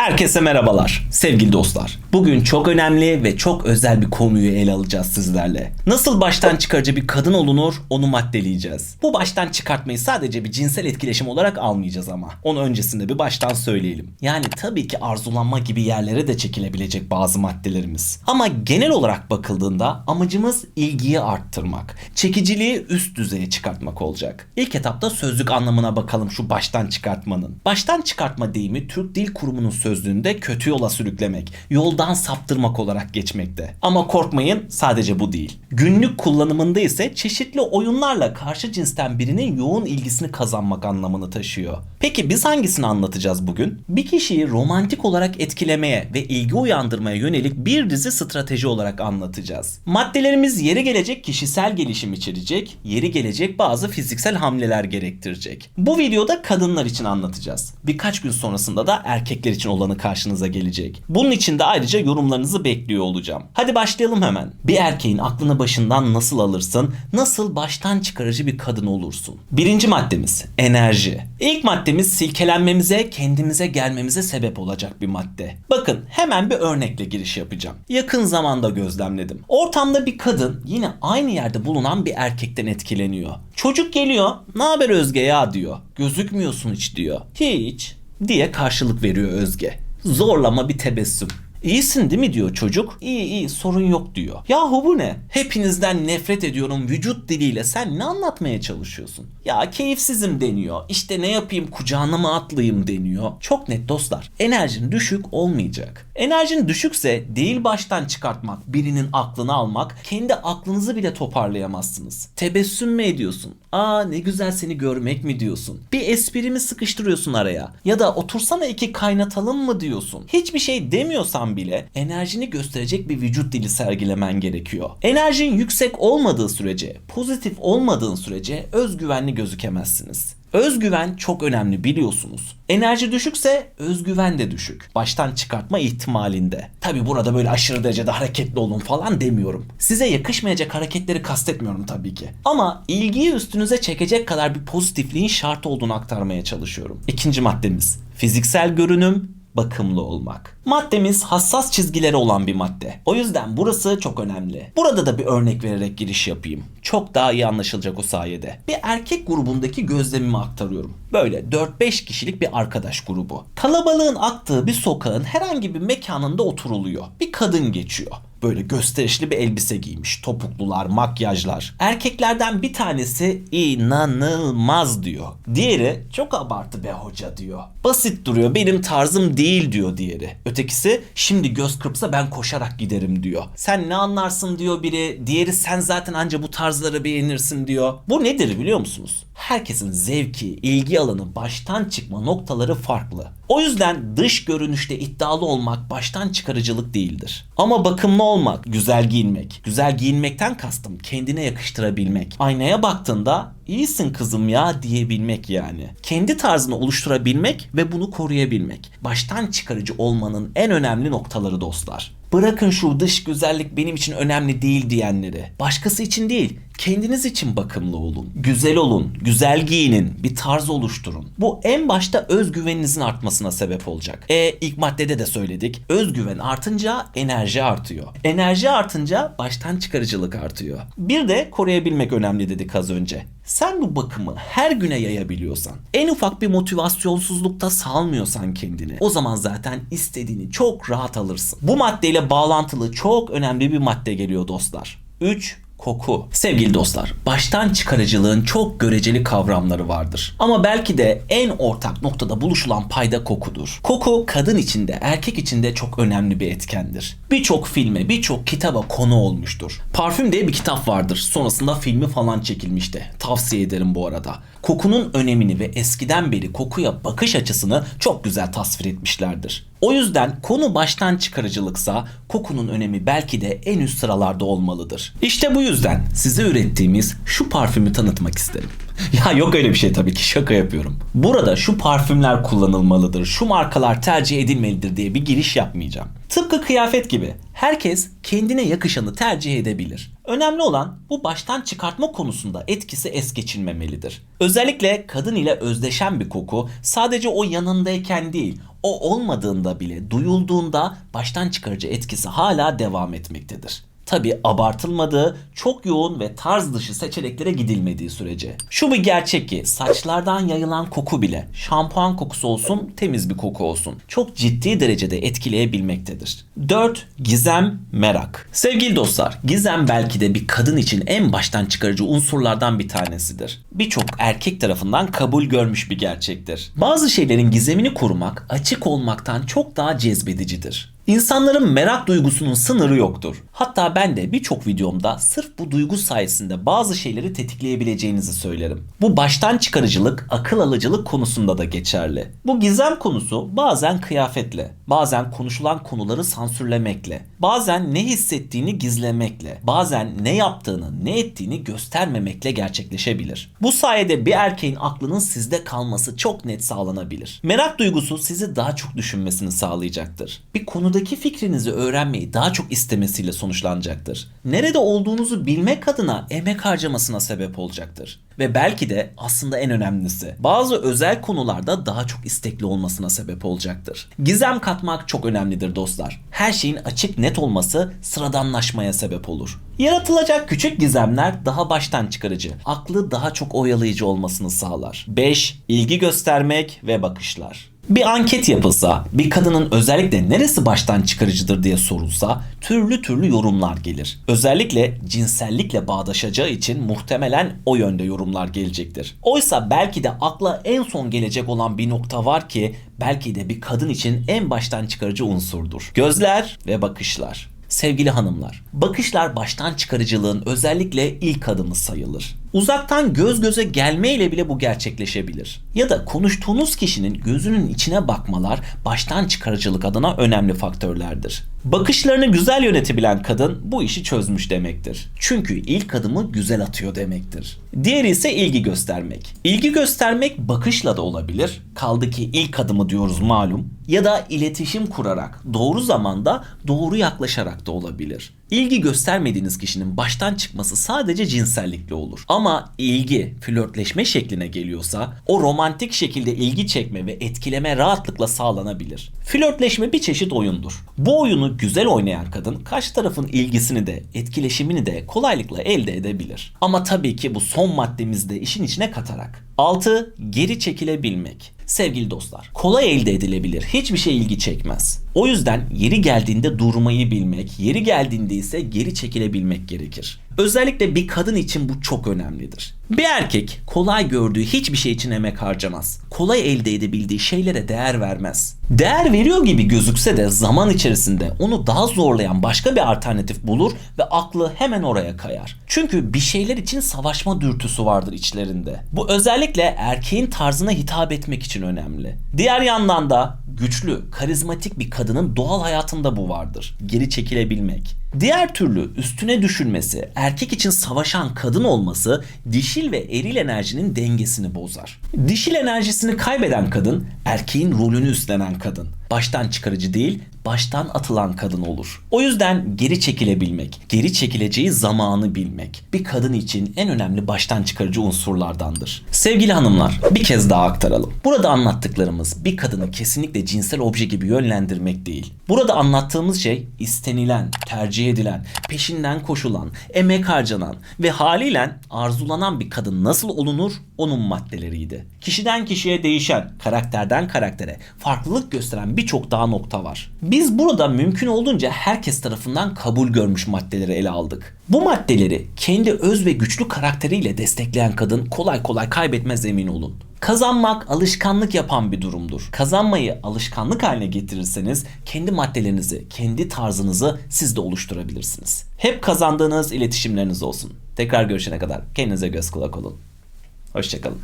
Herkese merhabalar sevgili dostlar. Bugün çok önemli ve çok özel bir konuyu ele alacağız sizlerle. Nasıl baştan çıkarıcı bir kadın olunur onu maddeleyeceğiz. Bu baştan çıkartmayı sadece bir cinsel etkileşim olarak almayacağız ama. Onu öncesinde bir baştan söyleyelim. Yani tabii ki arzulanma gibi yerlere de çekilebilecek bazı maddelerimiz. Ama genel olarak bakıldığında amacımız ilgiyi arttırmak. Çekiciliği üst düzeye çıkartmak olacak. İlk etapta sözlük anlamına bakalım şu baştan çıkartmanın. Baştan çıkartma deyimi Türk Dil Kurumu'nun sözlüğünde kötü yola sürüklemek, yoldan saptırmak olarak geçmekte. Ama korkmayın sadece bu değil. Günlük kullanımında ise çeşitli oyunlarla karşı cinsten birinin yoğun ilgisini kazanmak anlamını taşıyor. Peki biz hangisini anlatacağız bugün? Bir kişiyi romantik olarak etkilemeye ve ilgi uyandırmaya yönelik bir dizi strateji olarak anlatacağız. Maddelerimiz yeri gelecek kişisel gelişim içerecek, yeri gelecek bazı fiziksel hamleler gerektirecek. Bu videoda kadınlar için anlatacağız. Birkaç gün sonrasında da erkekler için olanı karşınıza gelecek. Bunun için de ayrıca yorumlarınızı bekliyor olacağım. Hadi başlayalım hemen. Bir erkeğin aklını başından nasıl alırsın, nasıl baştan çıkarıcı bir kadın olursun? Birinci maddemiz enerji. İlk maddemiz silkelenmemize, kendimize gelmemize sebep olacak bir madde. Bakın hemen bir örnekle giriş yapacağım. Yakın zamanda gözlemledim. Ortamda bir kadın yine aynı yerde bulunan bir erkekten etkileniyor. Çocuk geliyor, ne haber Özge ya diyor. Gözükmüyorsun hiç diyor. Hiç diye karşılık veriyor Özge. Zorlama bir tebessüm. İyisin değil mi diyor çocuk. İyi iyi sorun yok diyor. Yahu bu ne? Hepinizden nefret ediyorum vücut diliyle sen ne anlatmaya çalışıyorsun? Ya keyifsizim deniyor. İşte ne yapayım kucağına mı atlayayım deniyor. Çok net dostlar. Enerjin düşük olmayacak. Enerjin düşükse değil baştan çıkartmak, birinin aklını almak, kendi aklınızı bile toparlayamazsınız. Tebessüm mü ediyorsun? Aa ne güzel seni görmek mi diyorsun? Bir esprimi sıkıştırıyorsun araya. Ya da otursana iki kaynatalım mı diyorsun? Hiçbir şey demiyorsan bile enerjini gösterecek bir vücut dili sergilemen gerekiyor. Enerjin yüksek olmadığı sürece, pozitif olmadığın sürece özgüvenli gözükemezsiniz. Özgüven çok önemli biliyorsunuz. Enerji düşükse özgüven de düşük. Baştan çıkartma ihtimalinde. Tabi burada böyle aşırı derecede hareketli olun falan demiyorum. Size yakışmayacak hareketleri kastetmiyorum tabii ki. Ama ilgiyi üstünüze çekecek kadar bir pozitifliğin şart olduğunu aktarmaya çalışıyorum. İkinci maddemiz. Fiziksel görünüm, bakımlı olmak. Maddemiz hassas çizgileri olan bir madde. O yüzden burası çok önemli. Burada da bir örnek vererek giriş yapayım. Çok daha iyi anlaşılacak o sayede. Bir erkek grubundaki gözlemimi aktarıyorum. Böyle 4-5 kişilik bir arkadaş grubu. Kalabalığın aktığı bir sokağın herhangi bir mekanında oturuluyor. Bir kadın geçiyor böyle gösterişli bir elbise giymiş. Topuklular, makyajlar. Erkeklerden bir tanesi inanılmaz diyor. Diğeri çok abartı be hoca diyor. Basit duruyor benim tarzım değil diyor diğeri. Ötekisi şimdi göz kırpsa ben koşarak giderim diyor. Sen ne anlarsın diyor biri. Diğeri sen zaten anca bu tarzları beğenirsin diyor. Bu nedir biliyor musunuz? Herkesin zevki, ilgi alanı, baştan çıkma noktaları farklı. O yüzden dış görünüşte iddialı olmak baştan çıkarıcılık değildir. Ama bakımlı olmak, güzel giyinmek. Güzel giyinmekten kastım kendine yakıştırabilmek. Aynaya baktığında iyisin kızım ya diyebilmek yani. Kendi tarzını oluşturabilmek ve bunu koruyabilmek. Baştan çıkarıcı olmanın en önemli noktaları dostlar. Bırakın şu dış güzellik benim için önemli değil diyenleri. Başkası için değil, kendiniz için bakımlı olun. Güzel olun, güzel giyinin, bir tarz oluşturun. Bu en başta özgüveninizin artmasına sebep olacak. E ilk maddede de söyledik. Özgüven artınca enerji artıyor. Enerji artınca baştan çıkarıcılık artıyor. Bir de koruyabilmek önemli dedik az önce. Sen bu bakımı her güne yayabiliyorsan, en ufak bir motivasyonsuzlukta salmıyorsan kendini, o zaman zaten istediğini çok rahat alırsın. Bu maddeyle bağlantılı çok önemli bir madde geliyor dostlar. 3 koku. Sevgili dostlar, baştan çıkarıcılığın çok göreceli kavramları vardır. Ama belki de en ortak noktada buluşulan payda kokudur. Koku kadın içinde, erkek içinde çok önemli bir etkendir. Birçok filme, birçok kitaba konu olmuştur. Parfüm diye bir kitap vardır. Sonrasında filmi falan çekilmişti. Tavsiye ederim bu arada. Kokunun önemini ve eskiden beri kokuya bakış açısını çok güzel tasvir etmişlerdir. O yüzden konu baştan çıkarıcılıksa kokunun önemi belki de en üst sıralarda olmalıdır. İşte bu yüzden size ürettiğimiz şu parfümü tanıtmak isterim. Ya yok öyle bir şey tabii ki şaka yapıyorum. Burada şu parfümler kullanılmalıdır, şu markalar tercih edilmelidir diye bir giriş yapmayacağım. Tıpkı kıyafet gibi herkes kendine yakışanı tercih edebilir. Önemli olan bu baştan çıkartma konusunda etkisi es geçilmemelidir. Özellikle kadın ile özdeşen bir koku sadece o yanındayken değil, o olmadığında bile duyulduğunda baştan çıkarıcı etkisi hala devam etmektedir. Tabi abartılmadığı, çok yoğun ve tarz dışı seçeneklere gidilmediği sürece. Şu bir gerçek ki saçlardan yayılan koku bile şampuan kokusu olsun, temiz bir koku olsun. Çok ciddi derecede etkileyebilmektedir. 4. Gizem, merak. Sevgili dostlar, gizem belki de bir kadın için en baştan çıkarıcı unsurlardan bir tanesidir. Birçok erkek tarafından kabul görmüş bir gerçektir. Bazı şeylerin gizemini korumak açık olmaktan çok daha cezbedicidir. İnsanların merak duygusunun sınırı yoktur. Hatta ben de birçok videomda sırf bu duygu sayesinde bazı şeyleri tetikleyebileceğinizi söylerim. Bu baştan çıkarıcılık, akıl alıcılık konusunda da geçerli. Bu gizem konusu bazen kıyafetle, bazen konuşulan konuları sansürlemekle, bazen ne hissettiğini gizlemekle, bazen ne yaptığını, ne ettiğini göstermemekle gerçekleşebilir. Bu sayede bir erkeğin aklının sizde kalması çok net sağlanabilir. Merak duygusu sizi daha çok düşünmesini sağlayacaktır. Bir konuda konudaki fikrinizi öğrenmeyi daha çok istemesiyle sonuçlanacaktır. Nerede olduğunuzu bilmek adına emek harcamasına sebep olacaktır. Ve belki de aslında en önemlisi bazı özel konularda daha çok istekli olmasına sebep olacaktır. Gizem katmak çok önemlidir dostlar. Her şeyin açık net olması sıradanlaşmaya sebep olur. Yaratılacak küçük gizemler daha baştan çıkarıcı, aklı daha çok oyalayıcı olmasını sağlar. 5. İlgi göstermek ve bakışlar. Bir anket yapılsa, bir kadının özellikle neresi baştan çıkarıcıdır diye sorulsa türlü türlü yorumlar gelir. Özellikle cinsellikle bağdaşacağı için muhtemelen o yönde yorumlar gelecektir. Oysa belki de akla en son gelecek olan bir nokta var ki belki de bir kadın için en baştan çıkarıcı unsurdur. Gözler ve bakışlar. Sevgili hanımlar, bakışlar baştan çıkarıcılığın özellikle ilk adımı sayılır. Uzaktan göz göze gelmeyle bile bu gerçekleşebilir. Ya da konuştuğunuz kişinin gözünün içine bakmalar baştan çıkarıcılık adına önemli faktörlerdir. Bakışlarını güzel yönetebilen kadın bu işi çözmüş demektir. Çünkü ilk adımı güzel atıyor demektir. Diğeri ise ilgi göstermek. İlgi göstermek bakışla da olabilir. Kaldı ki ilk adımı diyoruz malum. Ya da iletişim kurarak, doğru zamanda doğru yaklaşarak da olabilir. İlgi göstermediğiniz kişinin baştan çıkması sadece cinsellikle olur. Ama ilgi flörtleşme şekline geliyorsa o romantik şekilde ilgi çekme ve etkileme rahatlıkla sağlanabilir. Flörtleşme bir çeşit oyundur. Bu oyunu güzel oynayan kadın karşı tarafın ilgisini de etkileşimini de kolaylıkla elde edebilir. Ama tabii ki bu son maddemizde işin içine katarak. 6. Geri çekilebilmek. Sevgili dostlar, kolay elde edilebilir. Hiçbir şey ilgi çekmez. O yüzden yeri geldiğinde durmayı bilmek, yeri geldiğinde ise geri çekilebilmek gerekir. Özellikle bir kadın için bu çok önemlidir. Bir erkek kolay gördüğü hiçbir şey için emek harcamaz. Kolay elde edebildiği şeylere değer vermez. Değer veriyor gibi gözükse de zaman içerisinde onu daha zorlayan başka bir alternatif bulur ve aklı hemen oraya kayar. Çünkü bir şeyler için savaşma dürtüsü vardır içlerinde. Bu özellikle erkeğin tarzına hitap etmek için önemli. Diğer yandan da güçlü, karizmatik bir kadının doğal hayatında bu vardır. Geri çekilebilmek. Diğer türlü üstüne düşünmesi, erkek için savaşan kadın olması dişil ve eril enerjinin dengesini bozar. Dişil enerjisini kaybeden kadın, erkeğin rolünü üstlenen kadın. Baştan çıkarıcı değil, baştan atılan kadın olur. O yüzden geri çekilebilmek, geri çekileceği zamanı bilmek bir kadın için en önemli baştan çıkarıcı unsurlardandır. Sevgili hanımlar, bir kez daha aktaralım. Burada anlattıklarımız bir kadını kesinlikle cinsel obje gibi yönlendirmek değil. Burada anlattığımız şey istenilen, tercih edilen, peşinden koşulan, emek harcanan ve haliyle arzulanan bir kadın nasıl olunur onun maddeleriydi. Kişiden kişiye değişen, karakterden karaktere farklılık gösteren birçok daha nokta var. Biz burada mümkün olduğunca herkes tarafından kabul görmüş maddeleri ele aldık. Bu maddeleri kendi öz ve güçlü karakteriyle destekleyen kadın kolay kolay kaybetmez emin olun. Kazanmak alışkanlık yapan bir durumdur. Kazanmayı alışkanlık haline getirirseniz kendi maddelerinizi, kendi tarzınızı siz de oluşturabilirsiniz. Hep kazandığınız iletişimleriniz olsun. Tekrar görüşene kadar kendinize göz kulak olun. Hoşçakalın.